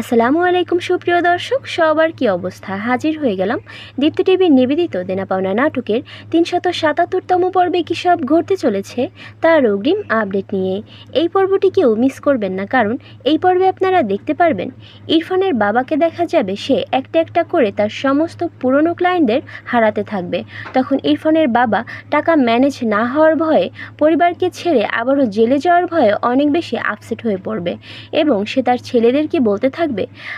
আসসালামু আলাইকুম সুপ্রিয় দর্শক, সবার কি অবস্থা? হাজির হয়ে গেলাম দীপ্তি টিভির নিবেদিত দেনাপাওনা নাটকের তিনশত সাতাত্তরতম পর্বে কী সব ঘটতে চলেছে তার অগ্রিম আপডেট নিয়ে। এই পর্বটি কেউ মিস করবেন না, কারণ এই পর্বে আপনারা দেখতে পারবেন ইরফানের বাবাকে দেখা যাবে সে একটা একটা করে তার সমস্ত পুরনো ক্লায়েন্টদের হারাতে থাকবে। তখন ইরফানের বাবা টাকা ম্যানেজ না হওয়ার ভয়ে পরিবারকে ছেড়ে আবারও জেলে যাওয়ার ভয়ে অনেক বেশি আপসেট হয়ে পড়বে এবং সে তার ছেলেদেরকে বলতে থাকবে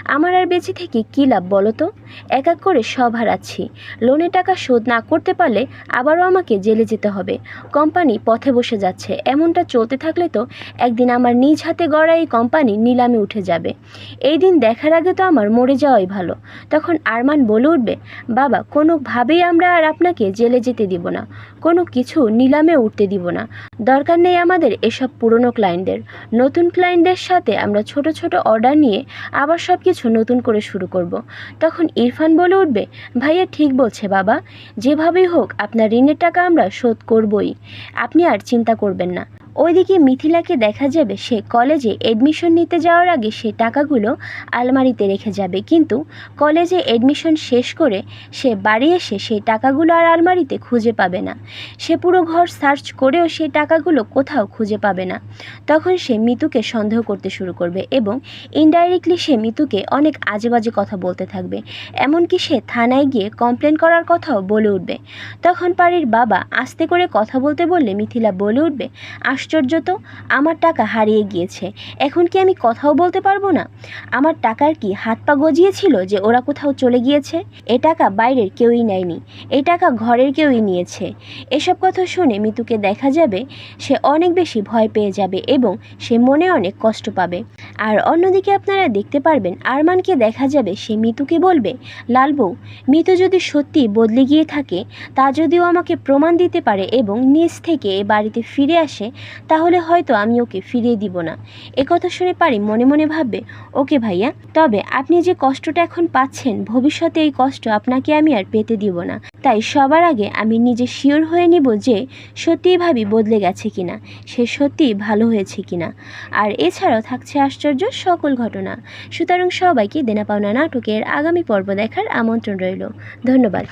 আমার আর বেঁচে থেকে কী লাভ বলো তো? এক এক করে সব হারাচ্ছি। লোনের টাকা শোধ না করতে পারলে আবারও আমাকে জেলে যেতে হবে। কোম্পানি পথে বসে যাচ্ছে। এমনটা চলতে থাকলে তো একদিন আমার নিজ হাতে গড়া এই কোম্পানি নিলামে উঠে যাবে। এই দিন দেখার আগে তো আমার মরে যাওয়াই ভালো। তখন আরমান বলে উঠবে, বাবা, কোনোভাবেই আমরা আর আপনাকে জেলে যেতে দিব না। কোনো কিছু নিলামে উঠতে দিব না। দরকার নেই আমাদের এসব পুরনো ক্লায়েন্টদের নতুন ক্লায়েন্টদের সাথে আমরা ছোট ছোট অর্ডার নিয়ে আবার সব কিছু নতুন করে শুরু করব। তখন ইরফান বলে উঠবে, ভাইয়া ঠিক বলছে বাবা, যেভাবেই হোক আপনার ঋণের টাকা আমরা শোধ করবই আপনি আর চিন্তা করবেন না ওইদিকে মিথিলাকে দেখা যাবে সে কলেজে এডমিশন নিতে যাওয়ার আগে সে টাকাগুলো আলমারিতে রেখে যাবে। কিন্তু কলেজে এডমিশন শেষ করে সে বাড়ি এসে সেই টাকাগুলো আর আলমারিতে খুঁজে পাবে না। সে পুরো ঘর সার্চ করেও সেই টাকাগুলো কোথাও খুঁজে পাবে না। তখন সে মিতুকে সন্দেহ করতে শুরু করবে এবং ইনডাইরেক্টলি সে মিতুকে অনেক আজে বাজে কথা বলতে থাকবে। এমনকি সে থানায় গিয়ে কমপ্লেন করার কথাও বলে উঠবে। তখন পাড়ির বাবা আস্তে করে কথা বলতে বললে মিথিলা বলে উঠবে আশ্চর্য তো, আমার টাকা হারিয়ে গিয়েছে। এখন কি আমি কথাও বলতে পারব না? আমার টাকার কি হাত পা গজিয়েছিল যে ওরা কোথাও চলে গিয়েছে? এ টাকা বাইরের কেউই নেয়নি, এ টাকা ঘরের কেউই নিয়েছে। এসব কথা শুনে মিতুকে দেখা যাবে, সে অনেক বেশি ভয় পেয়ে যাবে এবং সে মনে অনেক কষ্ট পাবে। আর অন্যদিকে আপনারা দেখতে পারবেন, আরমানকে দেখা যাবে, সে মিতুকে বলবে লালবউ মিতু যদি সত্যি বদলে গিয়ে থাকে, তা যদিও আমাকে প্রমাণ দিতে পারে এবং নিজ থেকে এ বাড়িতে ফিরে আসে তাহলে হয়তো আমি ওকে ফিরিয়ে দিব না। একথা শুনে পারি মনে মনে ভাববে, ওকে ভাইয়া, তবে আপনি যে কষ্টটা এখন পাচ্ছেন, ভবিষ্যতে এই কষ্ট আপনাকে আমি আর পেতে দিব না। তাই সবার আগে আমি নিজে শিওর হয়ে নিব যে সত্যিই ভাবি বদলে গেছে কিনা, সে সত্যিই ভালো হয়েছে কিনা। আর এছাড়াও থাকছে আশ্চর্য সকল ঘটনা। সুতরাং সবাইকে দেনা পাওনা নাটকের আগামী পর্ব দেখার আমন্ত্রণ রইল। ধন্যবাদ।